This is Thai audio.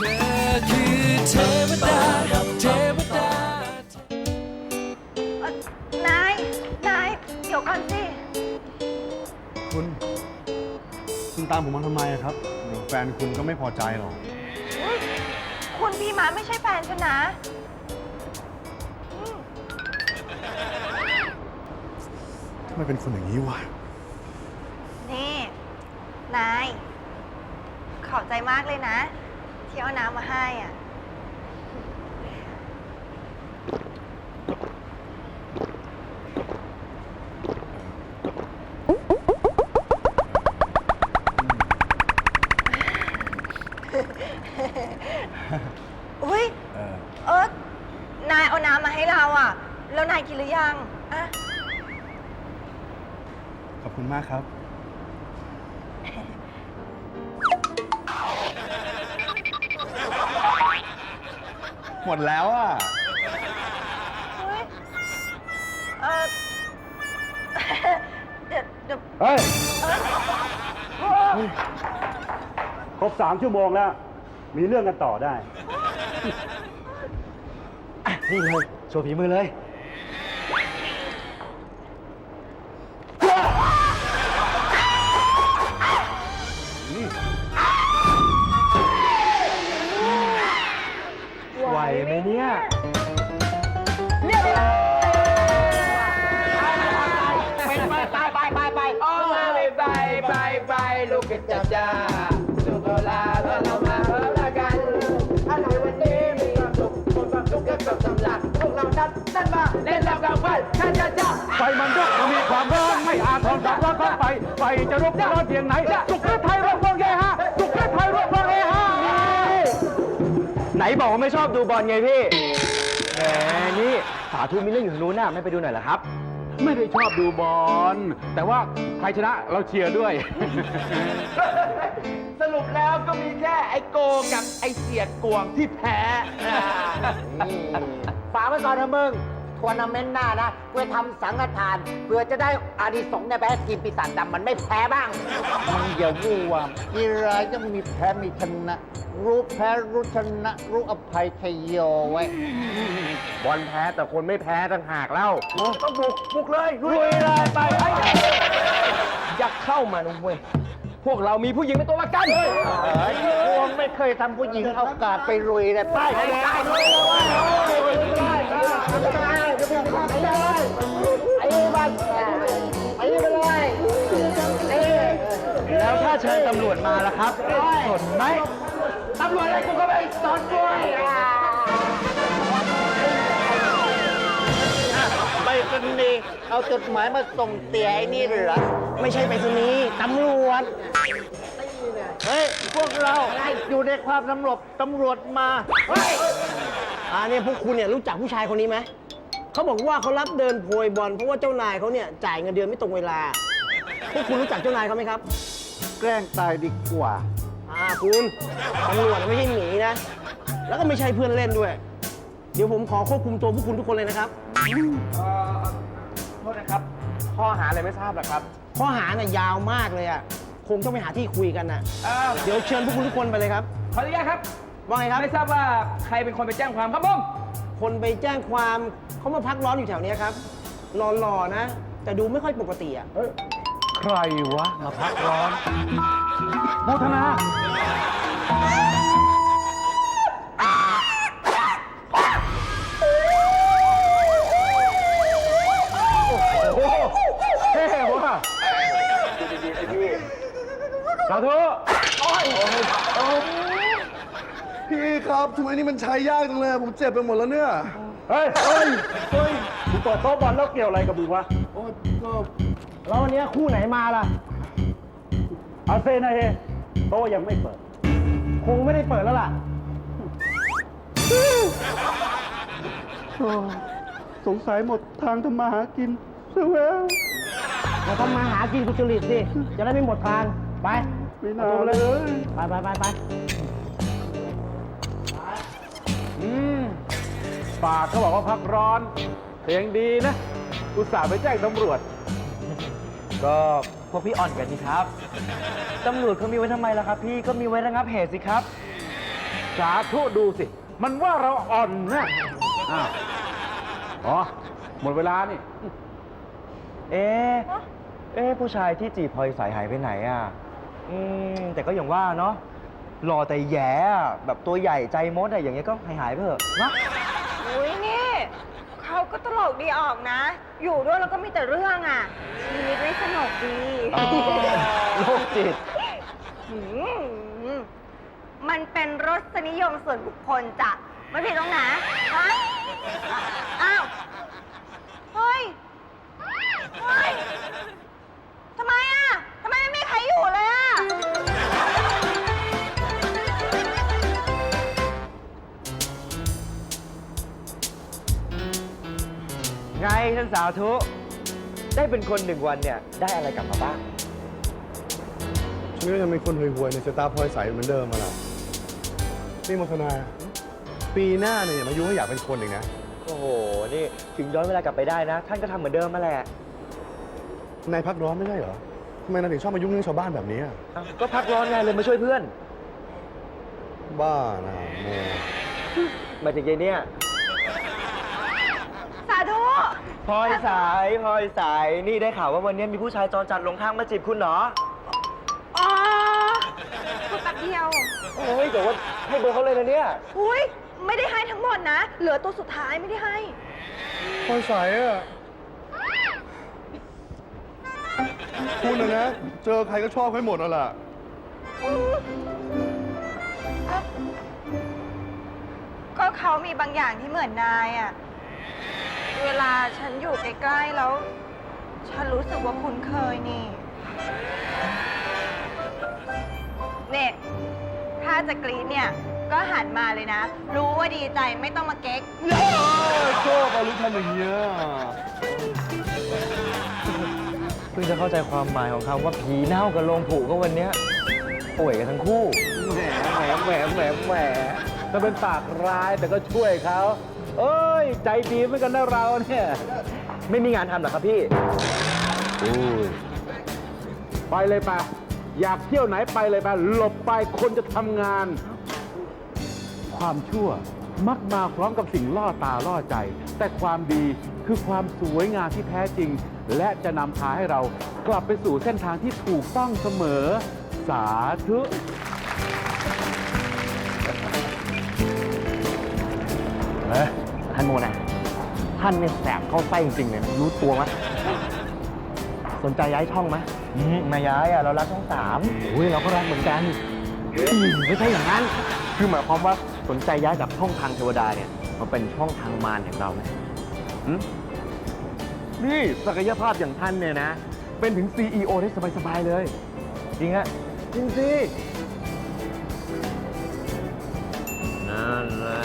เธอคือเทวดาเทวดาเอ่อนาย นาย เดี๋ยวก่อนสิ คุณ คุณตามผมมาทำไมอะครับ เดี๋ยวแฟนคุณก็ไม่พอใจหรอก อุ๊ยคุณพีมาไม่ใช่แฟนฉันนะอืมทำไมเป็นคนอย่างนี้วะ นี่ นาย ขอบใจมากเลยนะ ที่เอาน้ำมาให้อะ อุ้ยเออเออนายเอาน้ำมาให้เราอะ แล้วนายกินหรือยังอะขอบคุณมากครับ หมดแล้วอะเฮ้ยเออ เดี๋ยวเดี๋ยวเฮ้ยเออครบสามชั่วโมงแล้ว มีเรื่องกันต่อได้อะนี่เลยโชว์ฝีมือเลย กกระจับจ้าสุขลาเราเรามาพบกันอะไรวันนี้มีความสุขคนความทุขก็กับสำลักพวกเรานัดนัดมาเล่นเรากับไฟข้าจะจ้าไฟมันรุกมันมีความร้อนไม่อาจทนกับร้อนของไฟไฟจะรุกร้อนเพียงไหนสุขหรือไทยร่วมวงเฮฮาสุขหรือไทยร่วมวงเฮฮาไหนบอกว่าไม่ชอบดูบอลไงพี่แหมนี่สาธุมีเรื่องอยู่ทางนู้นน่ะไม่ไปดูหน่อยเหรอครับ ไม่ได้ชอบดูบอลแต่ว่าใครชนะเราเชียร์ด้วย สรุปแล้วก็มีแค่ไอโกกับไอเสียกวงที่แพ้ฝากไว้ก่อนนะมึง ทัวร์นาเมนต์หน้านะเพื่อทำสังฆทาน เพื่อจะได้อานิสงส์ในยไปให้ทีมปีศาจดำมันไม่แพ้บ้างมันอย่าวู่วามกีฬาต้องมีแพ้มีชนะ รู้แพ้รู้ชนะ รู้อภัยทยโยไว้ บอลแพ้แต่คนไม่แพ้ต่างหากเล่าต้องบุกบุกเลยลุยเลยไปไปอยากเข้ามานะเว้ยพวกเรามีผู้หญิงเป็นตัวประกันเอ้ยพวงไม่เคยทำผู้หญิงเอากาดไปรุยเลยไปไปไปไป เลยไอ้บ้านไปเลยแล้วถ้าเชิญตำรวจมาล่ะครับสนไหมตำรวจอะไรกูก็ไปสอนด้วยไปกันดีเอาจดหมายมาส่งเตี๋ยไอ้นี่เหรอ ไม่ใช่ไปสนีย์ตำรวจ เฮ้ย พวกเราอยู่ในความสำรบตำรวจมาอ่าเนี่ยพวกคุณเนี่ยรู้จักผู้ชายคนนี้ไหม เขาบอกว่าเขารับเดินโพยบอลเพราะว่าเจ้านายเขาเนี่ยจ่ายเงินเดือนไม่ตรงเวลา พวกคุณรู้จักเจ้านายเขาไหมครับแกล้งตายดีกว่า อ่าคุณตำรวจไม่ใช่หมีนะ แล้วก็ไม่ใช่เพื่อนเล่นด้วย เดี๋ยวผมขอควบคุมตัวพวกคุณทุกคนเลยนะครับ โทษนะครับ ข้อหาอะไรไม่ทราบหรอครับข้อหาเนี่ยยาวมากเลยอะคงต้องไปหาที่คุยกันน่ะเดี๋ยวเชิญพวกคุณทุกคนไปเลยครับ ขออนุญาตครับ ว่าไงครับ ไม่ทราบว่าใครเป็นคนไปแจ้งความครับผม คนไปแจ้งความเขามาพักร้อนอยู่แถวเนี้ยครับหล่อๆนะ แต่ดูไม่ค่อยปกติอะใครวะมาพักร้อนมูทนา โอ้โหเท่ว่ะสาธุ พี่ครับทำไมนี่มันใช้ยากจังเลยผมเจ็บไปหมดแล้วเนี่ยเฮ้ยเฮ้ยเฮ้ยมึงเปิดโต๊ะบอลแล้วเกี่ยวอะไรกับมึงวะ โอ้ก็แล้ววันนี้คู่ไหนมาล่ะ อาเซนะเฮโต๊ะยังไม่เปิด คงไม่ได้เปิดแล้วล่ะ สงสัยหมดทางทำมาหากินซะแล้ว เราต้องมาหากินสุจริตสิ จะได้ไม่หมดทาง ไปไม่น่าเลย ไปไปไปไป ปากเขาบอกว่าพักร้อนเสียงดีนะ อุตส่าห์ไปแจ้งตำรวจ ก็พวกพี่อ่อนกันสิครับ ตำรวจเขามีไว้ทำไมล่ะครับ พี่ก็มีไว้ระงับเหตุสิครับ สาธุดูสิ มันว่าเราอ่อนนะอ้าวอ๋อ หมดเวลานี่ เอ๊ะเอ๊ะผู้ชายที่จีบพลอยสายหายไปไหนอะ อืม แต่ก็อย่างว่าเนาะหล่อแต่แย่อะแบบตัวใหญ่ใจมดอะอย่างเงี้ยก็หายหายๆไปเถอะนะ อุ้ยนี่เขาก็ตลกดีออกนะ อยู่ด้วยแล้วก็มีแต่เรื่องอะ ชีวิตไม่สนุกดีโรคจิต หืมมันเป็นรสนิยมส่วนบุคคลจ้ะไม่ผิดตรงไหนฮะอ้าวเฮ้ยเฮ้ยทำไมอะทำไมไม่มีใครอยู่เลย ไงท่านสาธุได้เป็นคนหนึ่งวันเนี่ย ได้อะไรกลับมาบ้าง ฉันก็ยังเป็นคนห่วยๆในสายตาพลอยใสเหมือนเดิมมาล่ะนี่มทนา ปีหน้าเนี่ยอย่ามายุ่งให้อยากเป็นคนอีกนะ โอ้โห นี่ถึงย้อนเวลากลับไปได้นะ ท่านก็ทำเหมือนเดิมมาแหละนายพักร้อนไม่ใช่เหรอ ทำไมนายถึงชอบมายุ่งเรื่องชาวบ้านแบบนี้อะอ้าวก็พักร้อนไงเลยมาช่วยเพื่อนบ้านะโมหมายถึงยายเนี่ย สาธุ พลอยสายพลอยสายนี่ได้ข่าวว่าวันนี้มีผู้ชายจรจัดลงทางมาจีบคุณเหรอ อ๋อพูดแป๊บเดียว โอ้ยแต่ว่าให้เบอร์เขาเลยนะเนี่ยอุ้ยไม่ได้ให้ทั้งหมดนะ เหลือตัวสุดท้ายไม่ได้ให้ พลอยใสอะคุณนะนะเจอใครก็ชอบให้หมดนั่นแหละก็เขามีบางอย่างที่เหมือนนายอะ เวลาฉันอยู่ใกล้ๆแล้ว ฉันรู้สึกว่าคุ้นเคยนี่ เนี่ย ถ้าจะกรี๊ดเนี่ย ก็หันมาเลยนะ รู้ว่าดีใจไม่ต้องมาเก๊กชอบอารุทำอย่างเงี้ยเพิ่งจะเข้าใจความหมายของคำว่าผีเน่ากับโลงผุก็วันเนี้ยป่วยกันทั้งคู่ แหมแหมแหมแหมแหมถ้าเป็นปากร้ายแต่ก็ช่วยเขา เอ้ย ใจดีเหมือนกันนะเราเนี่ย ไม่มีงานทำหรอครับพี่ไปเลยไปอยากเที่ยวไหนไปเลยไปหลบไปคนจะทำงาน ความชั่วมักมาพร้อมกับสิ่งล่อตาล่อใจ แต่ความดีคือความสวยงามที่แท้จริง และจะนำพาให้เรากลับไปสู่เส้นทางที่ถูกต้องเสมอ สาธุ ท่านโมนะท่านเนี่ยแสบเข้าไส้จริงๆเลยนะรู้ตัวไหมสนใจย้ายช่องไหมอืมไมาย้ายอะเรารักช่องสามโอ้ยเราก็รักเหมือนกันอืมไม่ใช่อย่างนั้น คือหมายความว่าสนใจย้ายจากช่องทางเทวดาเนี่ยมาเป็นช่องทางมารแห่งเราไหมหืมนี่ศักยภาพอย่างท่านเนี่ยนะ เป็นถึง CEO ได้สบายๆเลย จริงอะจริงสินั่นแหละ